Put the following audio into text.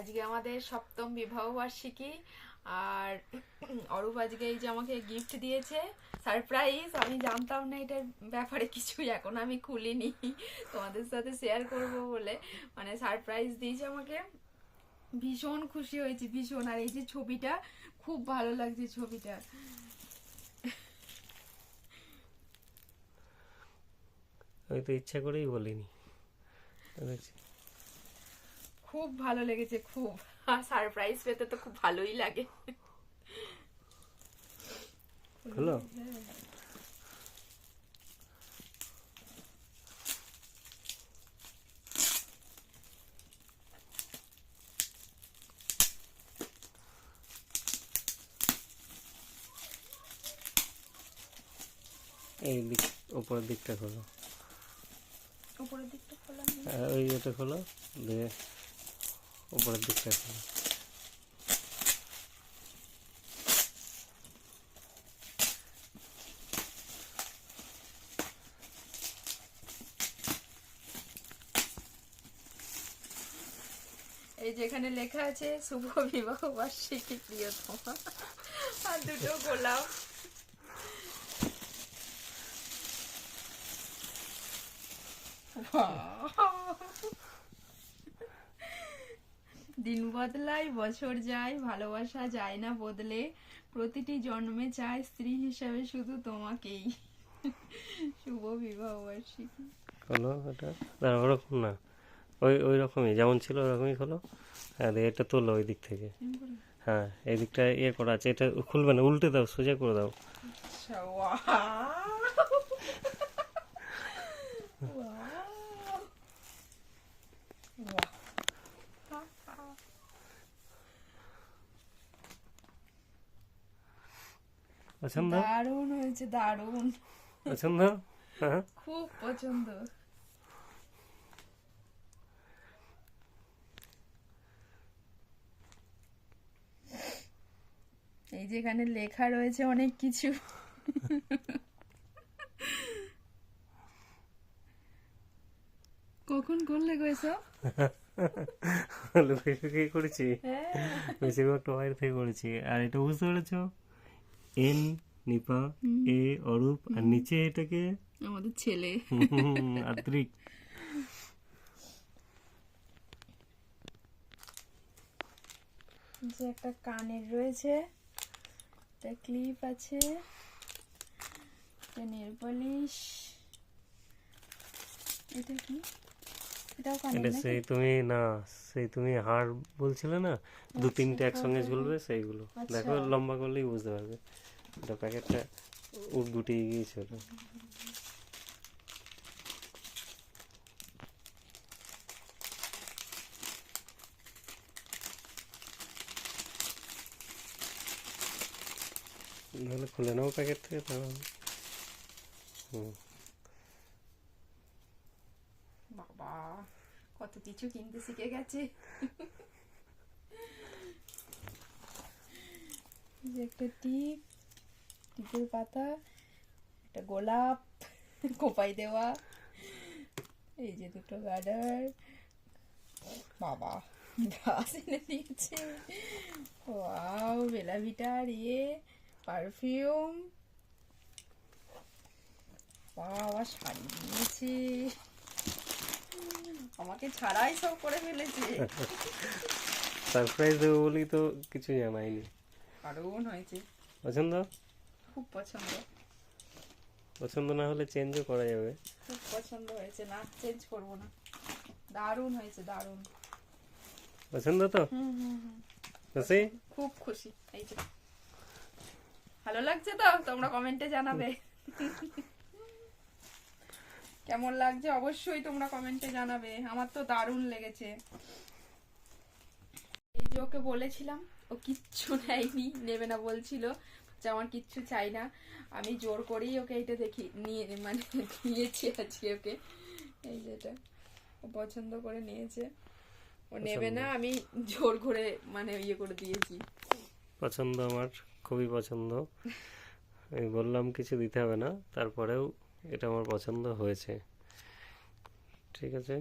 আজকে আমাদের সপ্তম বিবাহ বার্ষিকী। আর অরূপ আজকে এই যে আমাকে গিফট দিয়েছে। সারপ্রাইজ আমি জানতাম না এটার ব্যাপারে কিছুই। এখন আমি খুলিনি। তোমাদের সাথে শেয়ার করব বলে। মানে সারপ্রাইজ দিয়েছে আমাকে। ভীষণ খুশি হয়েছি, ভীষণ। আর এই যে ছবিটা, খুব ভালো লাগছে ছবিটা। আমি তো ইচ্ছা করেই বলিনি। খুব ভালো লেগেছে খুব। আর সারপ্রাইজ পেতে তো খুব ভালোই লাগে। হলো? এই দিক উপরের দিকটা খোলো। উপরের দিকটা খোলা নেই। ওই এটা খোলো দিয়ে উপরের দিকটা এই যেখানে লেখা আছে শুভ বিবাহ বার্ষিকী প্রিয়তমা। আর দুটো গোলাপ। Wow! দিন বদলায় বছর যায় ভালোবাসা যায় না বদলে। প্রতিটি জন্মে চায় স্ত্রী হিসাবে শুধু তোমাকেই। শুভ বিবাহ বার্ষিকী। খোলো এটা দাঁড়া ওরকম না। ওই ওই রকমই যেমন ছিল ওরকমই খোলো হ্যাঁ এটা তোলো ওই দিক থেকে। হ্যাঁ এই দিকটা ইয়ে করা আছে। এটা খুলবে না উল্টে দাও সোজা করে দাও আচ্ছা, wow! Wow! Wow! পছন্দ? দারুণ হয়েছে দারুণ। পছন্দ? হ্যাঁ। খুব পছন্দ। এই যে এখানে লেখা রয়েছে অনেক কিছু। কখন করলে গো এসব? লুকিয়ে লুকিয়ে করেছি? হ্যাঁ। বেশিরভাগটা বাইরে থেকে করেছি। আর এটা বুঝতে পেরেছ? এন নিপা এ অরূপ আর নিচে এটাকে? আমাদের ছেলে। আদ্রিক যে একটা কানের রয়েছে। একটা ক্লিপ আছে। একটা নেল পলিশ। এটা কি? এটা সেই তুমি না সেই তুমি হার বলছিলে না? দু তিনটে একসঙ্গে ঝুলবে সেইগুলো। দেখো আচ্ছা। লম্বা করলেই বুঝতে পারবে। এটা প্যাকেটটা উঠ গুটিয়ে গিয়েছিল নাহলে খুলে নাও প্যাকেট থেকে তাহলে। হুম। বাবা কত কিছু কিনতে শিখে গেছে একটা টিপ টিপের পাতা একটা গোলাপ কোপাই দেওয়া এই যে দুটো গার্ডার বাবা গাছ এনে দিয়েছে ওয়াও বেলাভিটার ইয়ে পারফিউম বাবা শাড়ি দিয়েছে আমাকে ছাড়াই সব করে ফেলেছে। সারপ্রাইজ দেবো বলেই তো কিছু জানাইনি। দারুণ হয়েছে। পছন্দ? খুব পছন্দ। পছন্দ না হলে চেঞ্জও করা যাবে। খুব পছন্দ হয়েছে না চেঞ্জ করব না। দারুণ হয়েছে দারুণ। পছন্দ তো? হুম হুম হুম। খুশি? খুব খুশি এই যে। ভালো লাগছে তো? তোমরা কমেন্টে জানাবে। কেমন লাগছে? অবশ্যই তোমরা কমেন্টে জানাবে। আমার তো দারুণ লেগেছে। এই যে ওকে বলেছিলাম ও কিচ্ছু নেয়নি নেবে না বলছিল। যে আমার কিচ্ছু চাই না। আমি জোর করেই ওকে এটা দেখি নিয়ে মানে নিয়েছি আজকে ওকে। এই যেটা ও পছন্দ করে নিয়েছে। ও নেবে না আমি জোর করে মানে ইয়ে করে দিয়েছি। পছন্দ আমার খুবই পছন্দ। আমি বললাম কিছু দিতে হবে না তারপরেও এটা আমার পছন্দ হয়েছে। ঠিক আছে?